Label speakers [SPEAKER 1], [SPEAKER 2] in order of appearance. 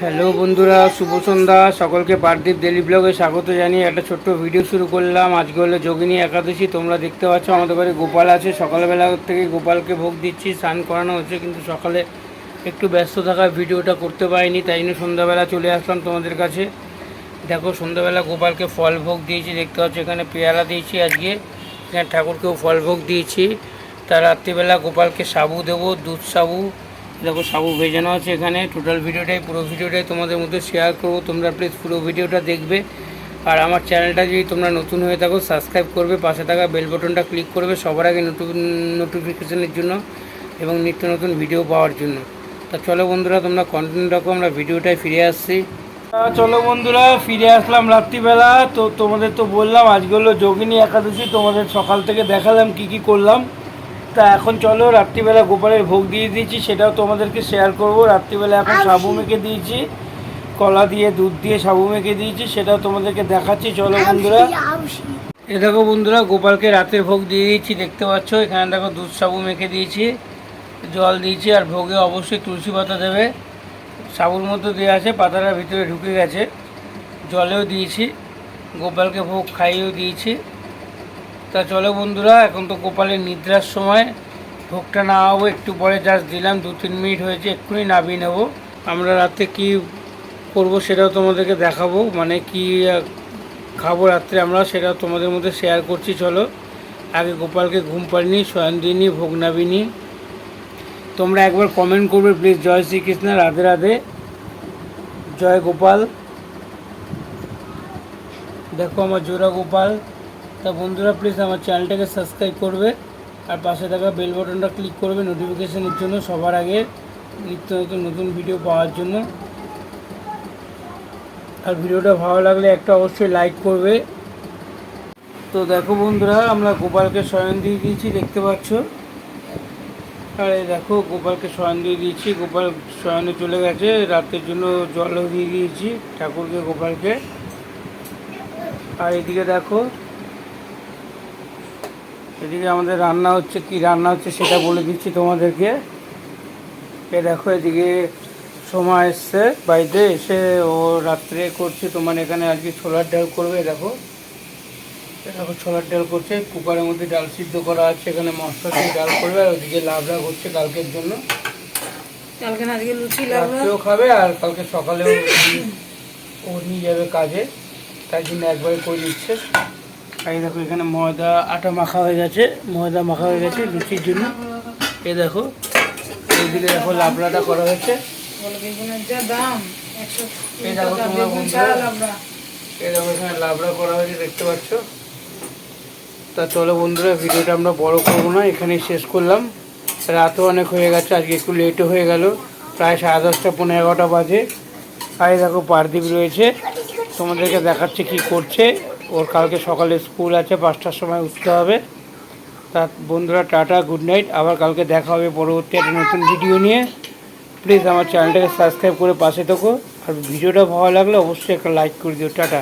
[SPEAKER 1] Hello বন্ধুরা, শুভ সন্ধ্যা। সকলকে Pardeep daily ব্লগে স্বাগত জানিয়ে একটা ছোট্ট ভিডিও শুরু করলাম। আজকে হলো যোগিনী একাদশী, তোমরা দেখতে পাচ্ছ আমাদের বাড়ি গোপাল আছে। সকালবেলা থেকে গোপালকে ভোগ দিচ্ছি, স্নান করানো হচ্ছে, কিন্তু সকালে একটু ব্যস্ত থাকার ভিডিওটা করতে পারিনি, তাই জন্য সন্ধ্যাবেলা চলে আসলাম তোমাদের কাছে। দেখো, সন্ধ্যাবেলা গোপালকে ফল ভোগ দিয়েছি, দেখতে পাচ্ছ এখানে পেয়ারা দিয়েছি আজকে। এখানে ঠাকুরকেও ফল ভোগ দিয়েছি। তার রাত্রিবেলা গোপালকে সাবু দেবো, দুধ সাবু দেখো, সাবু ভেজানো আছে এখানে। টোটাল ভিডিওটাই, পুরো ভিডিওটাই তোমাদের মধ্যে শেয়ার করব। তোমরা প্লিজ পুরো ভিডিওটা দেখবে। আর আমার চ্যানেলটা যদি তোমরা নতুন হয়ে থাকো সাবস্ক্রাইব করবে। পাশে থাকা বেল বটনটা ক্লিক করবে সবার আগে নোটিফিকেশনের জন্য এবং নিত্য নতুন ভিডিও পাওয়ার জন্য। তা চলো বন্ধুরা, তোমরা কন্টিনিউ রাখো আমরা ভিডিওটায় ফিরে আসছি। চলো বন্ধুরা, ফিরে আসলাম রাত্রিবেলা। তো তোমাদের তো বললাম, আজকে হলো যোগিনী একাদশী। তোমাদের সকাল থেকে দেখালাম কি কি করলাম। তা এখন চলো রাত্রিবেলা গোপালের ভোগ দিয়ে দিয়েছি সেটাও তোমাদেরকে শেয়ার করব। রাত্রিবেলা এখন সাবু মেখে দিয়েছি কলা দিয়ে দুধ দিয়ে সাবু মেখে দিয়েছি সেটাও তোমাদেরকে দেখাচ্ছি। চলো বন্ধুরা। এ দেখো বন্ধুরা গোপালকে রাতের ভোগ দিয়ে দিয়েছি দেখতে পাচ্ছ এখানে দেখো দুধ সাবু মেখে দিয়েছি জল দিয়েছি আর ভোগে অবশ্যই তুলসী পাতা দেবে। সাবুর মধ্যে দেওয়া আছে পাতাটা ভিতরে ঢুকে গেছে জলেও দিয়েছি গোপালকে ভোগ খাইয়েও দিয়েছি। তা চলো বন্ধুরা, এখন তো গোপালের নিদ্রার সময়। ভোগটা না হব, একটু পরে জাস্ট দিলাম, দু তিন মিনিট হয়েছে, এক্ষুনি নামিয়ে নেব। আমরা রাতে কি করব সেটাও তোমাদেরকে দেখাবো মানে কি খাব রাত্রে আমরা সেটাও তোমাদের মধ্যে শেয়ার করছি, চলো। আগে গোপালকে ঘুম পাড়িনি শয়ন দিইনি ভোগ নাবিনি তোমরা একবার কমেন্ট করবে প্লিজ জয় শ্রীকৃষ্ণ, রাধে রাধে। জয় গোপাল। দেখো আমার জোড়া গোপাল। তা বন্ধুরা প্লিজ আমার চ্যানেলটাকে সাবস্ক্রাইব করবে আর পাশে থাকা বেল বাটনটা ক্লিক করবে নোটিফিকেশনের জন্য সবার আগে নিত্য নতুন নতুন ভিডিও পাওয়ার জন্য। আর ভিডিওটা ভালো লাগলে একটা অবশ্যই লাইক করবে। তো দেখো বন্ধুরা, আমরা গোপালকে শয়ন দিয়ে দিয়েছি, দেখতে পাচ্ছ? আর দেখো, গোপালকে শয়ন দিয়ে দিয়েছি। গোপাল শয়নে চলে গেছে, রাতের জন্য জলও দিয়ে দিয়েছি ঠাকুরকে, গোপালকে। আর এদিকে দেখো এদিকে আমাদের রান্না হচ্ছে কি রান্না হচ্ছে সেটা বলে দিচ্ছি তোমাদেরকে। এ দেখো এদিকে সময় এসছে বাড়িতে এসে ও রাত্রে করছে তোমার এখানে আজকে ছোলার ডাল করবে দেখো। দেখো ছোলার ডাল করছে কুকারের মধ্যে ডাল সিদ্ধ করা আছে এখানে মশলা দিয়ে ডাল করবে আর ওদিকে লাবড়া করছে কালকের জন্য।
[SPEAKER 2] কালকে আজকে লুচি
[SPEAKER 1] খাবে আর কালকে সকালেও ও নিয়ে যাবে কাজে তাই জন্য একবারে করে দিচ্ছে এই দেখো, এখানে ময়দা, আটা মাখা হয়ে গেছে। ময়দা মাখা হয়ে গেছে লুচির জন্য। এই দেখো দেখো লাবড়াটা করা হয়েছে। এই দেখো দেখো এখানে লাবড়া করা হয়েছে, দেখতে পাচ্ছ? তা বন্ধুরা, ভিডিওটা আমরা বড় করব না শেষ করলাম। রাতও অনেক হয়ে গেছে, আজকে একটু লেটও হয়ে গেল। প্রায় সাড়ে দশটা পনেরো এগারোটা বাজে। আর দেখো পারদীপ রয়েছে। তোমাদেরকে দেখাচ্ছে কি করছে। ওর কালকে সকালে স্কুল আছে, পাঁচটার সময় উঠতে হবে। তা বন্ধুরা টাটা, গুড নাইট। আবার কালকে দেখা হবে পরবর্তী একটা নতুন ভিডিও নিয়ে। প্লিজ আমার চ্যানেলটাকে সাবস্ক্রাইব করে পাশে থাকো। আর ভিডিওটা ভালো লাগলে অবশ্যই একটা লাইক করে দিও। টাটা।